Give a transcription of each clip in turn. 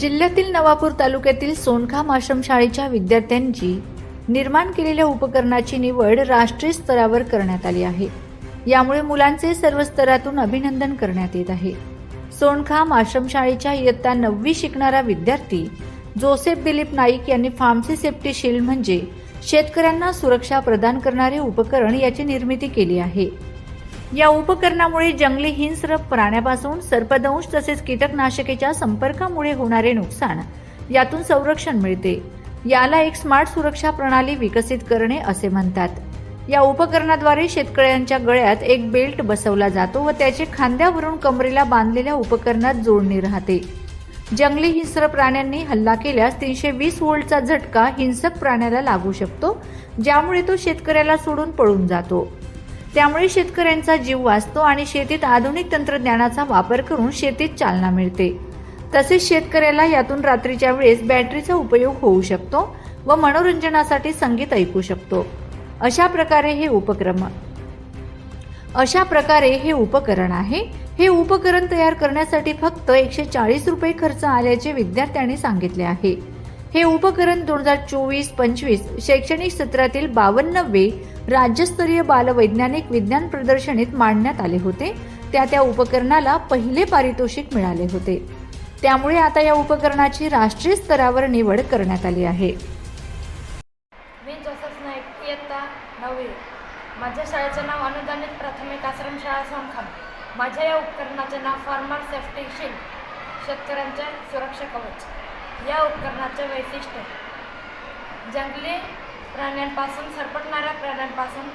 जिल्ह्यातील नवापूर तालुक्यातील सोनखाम आश्रमशाळेच्या विद्यार्थ्यांची निर्माण केलेल्या उपकरणाची निवड राष्ट्रीय स्तरावर करण्यात आली आहे. यामुळे मुलांचे सर्व स्तरातून अभिनंदन करण्यात येत आहे. सोनखाम आश्रमशाळेच्या इयत्ता नववी शिकणारा विद्यार्थी जोसेफ दिलीप नाईक यांनी फार्मसी सेफ्टी शिल्ड म्हणजे शेतकऱ्यांना सुरक्षा प्रदान करणारे उपकरण याची निर्मिती केली आहे. या उपकरणामुळे जंगली हिंस्र प्राण्यापासून सर्पदंश तसेच कीटकनाशकेच्या संपर्कामुळे होणारे नुकसान यातून संरक्षण मिळते. याला एक स्मार्ट सुरक्षा प्रणाली विकसित करणे असे म्हणतात. या उपकरणाद्वारे शेतकऱ्यांच्या गळ्यात एक बेल्ट बसवला जातो व त्याचे खांद्यावरून कमरेला बांधलेल्या उपकरणात जोडणी राहते. जंगली हिंस्र प्राण्यांनी हल्ला केल्यास तीनशे वीस वोल्टचा झटका हिंसक प्राण्याला लागू शकतो ज्यामुळे तो शेतकऱ्याला सोडून पळून जातो. त्यामुळे शेतकऱ्यांचा जीव वाचतो आणि शेतीत आधुनिक तंत्रज्ञानाचा वापर करून शेतीत चालना मिळते. तसेच शेतकऱ्याला यातून रात्रीच्या वेळेस बॅटरीचा उपयोग होऊ शकतो व मनोरंजनासाठी संगीत ऐकू शकतो. अशा प्रकारे हे उपक्रम. अशा प्रकारे हे उपकरण आहे. हे उपकरण तयार करण्यासाठी फक्त एकशे चाळीस रुपये खर्च आल्याचे विद्यार्थ्यांनी सांगितले आहे. हे उपकरण दोन हजार चोवीस पंचवीस शैक्षणिक सत्रातील बावन्नवे राज्यस्तरीय बालवैज्ञानिक विज्ञान प्रदर्शनीत मांडण्यात आले होते. त्या त्या उपकरणाला पहिले पारितोषिक मिळाले होते. त्यामुळे आता या उपकरणाची राष्ट्रीय स्तरावर निवड करण्यात आली आहे. मी जोसफ नाईक इयत्ता नववी. माझ्या शाळेचं नाव अनुदानित प्राथमिक आश्रमशाळा सोनखाम माझ्या या उपकरणाचे नाव फार्मर सेफ्टी शिल्ड शेतकऱ्यांचे सुरक्षा कवच. या उपकरणाचे वैशिष्ट्य. जंगली प्राण्यांपासून सरपटणाऱ्या प्राण्यांपासून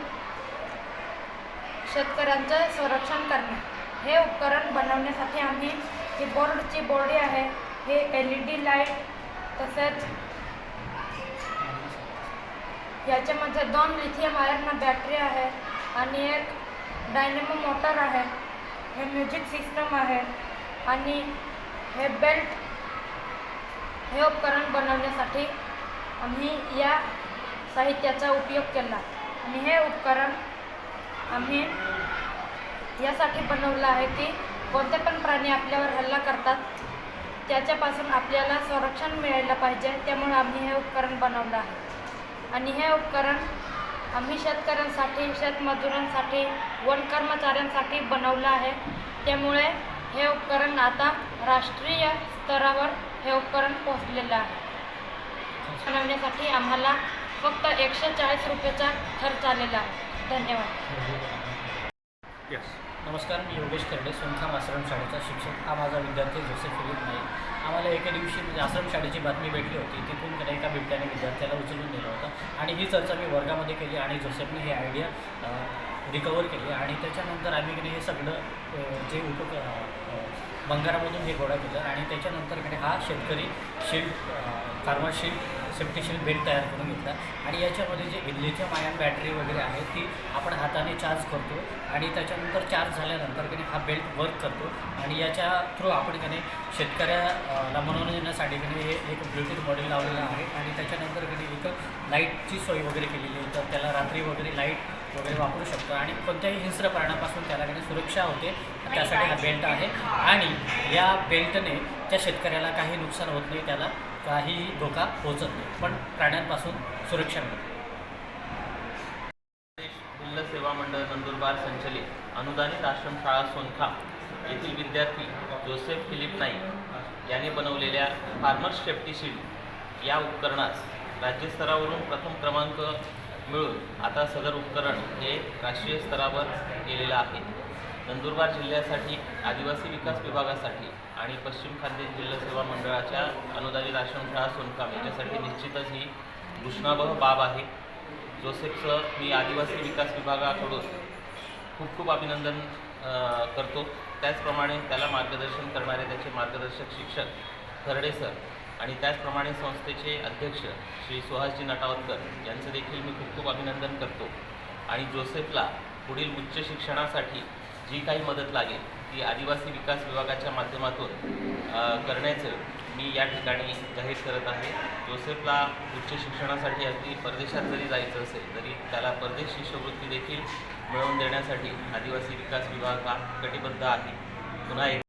शेतकऱ्यांचे संरक्षण करणे. हे उपकरण बनवण्यासाठी आम्ही ही बोर्डची बोर्डी आहे हे एल ई डी लाइट तसेच याच्यामध्ये दोन लिथियम आयर्न बॅटरी आहे आणि एक डायनेमो मोटर आहे. हे म्युझिक सिस्टम आहे आणि हे बेल्ट हे उपकरण बनवण्यासाठी आम्ही या साहित्याचा उपयोग केला. आणि हे उपकरण आम्ही यासाठी बनवलं आहे की कोणते पण प्राणी आपल्यावर हल्ला करतात त्याच्यापासून आपल्याला संरक्षण मिळायला पाहिजे त्यामुळे आम्ही हे उपकरण बनवलं आहे. आणि हे उपकरण आम्ही शेतकऱ्यांसाठी शेतमजुरांसाठी वन कर्मचाऱ्यांसाठी बनवलं आहे. त्यामुळे हे उपकरण आता राष्ट्रीय स्तरावर हे उपकरण पोहोचलेलं आहे. बनवण्यासाठी आम्हाला फक्त एकशे चाळीस रुपयाचा खर्च आलेला आहे. धन्यवाद. येस नमस्कार मी योगेश खर्डे सोनखाम आश्रमशाळेचा शिक्षक. हा माझा विद्यार्थी जोसेफ फिलिप नाईक. आम्हाला एके दिवशी म्हणजे आश्रमशाळेची बातमी भेटली होती. तिथून त्याने एका बिबट्याने विद्यार्थ्याला उचलून दिलं होतं. आणि ही चर्चा मी वर्गामध्ये केली आणि जोसेफने ही आयडिया रिकवर केली. आणि त्याच्यानंतर आम्ही की हे सगळं जे उपक बंगारामधून हे गोळा केलं. आणि त्याच्यानंतर की हा शेतकरी shield farmer shield safety shield belt तयार करून घेतला. आणि याच्यामध्ये जे इल्लीच्या माया बॅटरी वगैरे आहे ती आपण हाताने चार्ज करतो. आणि त्याच्यानंतर चार्ज झाल्यानंतर की हा बेल्ट वर्क करतो. आणि याच्या थ्रू आपण की शेतकऱ्याला मनोरंजनासाठी की हे एक ब्लूटूथ मॉडेल लावलेलं आहे. आणि त्याच्यानंतर की एक लाईटची सोय वगैरे केलेली आहे. तर त्याला रात्री वगैरे लाइट वगैरे वापरू शकतो. आणि कोणत्याही हिंस्र प्राण्यापासून त्याला की नाही सुरक्षा होते. त्यासाठी हा बेल्ट आहे. आणि या बेल्टने त्या शेतकऱ्याला काही नुकसान होत नाही. त्याला काहीही धोका पोहोचत नाही. पण प्राण्यांपासून सुरक्षा मिळते. जिल्हा सेवा मंडळ नंदुरबार संचलित अनुदानित आश्रमशाळा सोनखाम येथील विद्यार्थी जोसेफ फिलिप नाईक यांनी बनवलेल्या फार्मर सेफ्टी शील्ड या उपकरणास राज्यस्तरावरून प्रथम क्रमांक मिळून आता सदर उपकरण हे राष्ट्रीय स्तरावर गेलेलं आहे. नंदुरबार जिल्ह्यासाठी आदिवासी विकास विभागासाठी आणि पश्चिम खाद्य जिल्हा सेवा मंडळाच्या अनुदानित आश्रमशाळा सोनकाम याच्यासाठी निश्चितच ही घोषणाबह बाब आहे. जोसेफचं मी आदिवासी विकास विभागाकडून खूप खूप अभिनंदन करतो. त्याचप्रमाणे त्याला मार्गदर्शन करणारे त्याचे मार्गदर्शक शिक्षक खरडे सर आणि त्याचप्रमाणे संस्थेचे अध्यक्ष श्री सुहासजी नटावतकर यांचं देखील मी खूप खूप अभिनंदन करतो. आणि जोसेफला पुढील उच्च शिक्षणासाठी जी काही मदत लागेल ती आदिवासी विकास विभागाच्या माध्यमातून करण्याचं मी या ठिकाणी जाहीर करत आहे. जोसेफला उच्च शिक्षणासाठी अगदी परदेशात जरी जायचं असेल तरी त्याला परदेश शिष्यवृत्ती देखील मिळवून देण्यासाठी आदिवासी विकास विभाग हा कटिबद्ध आहे. पुन्हा एक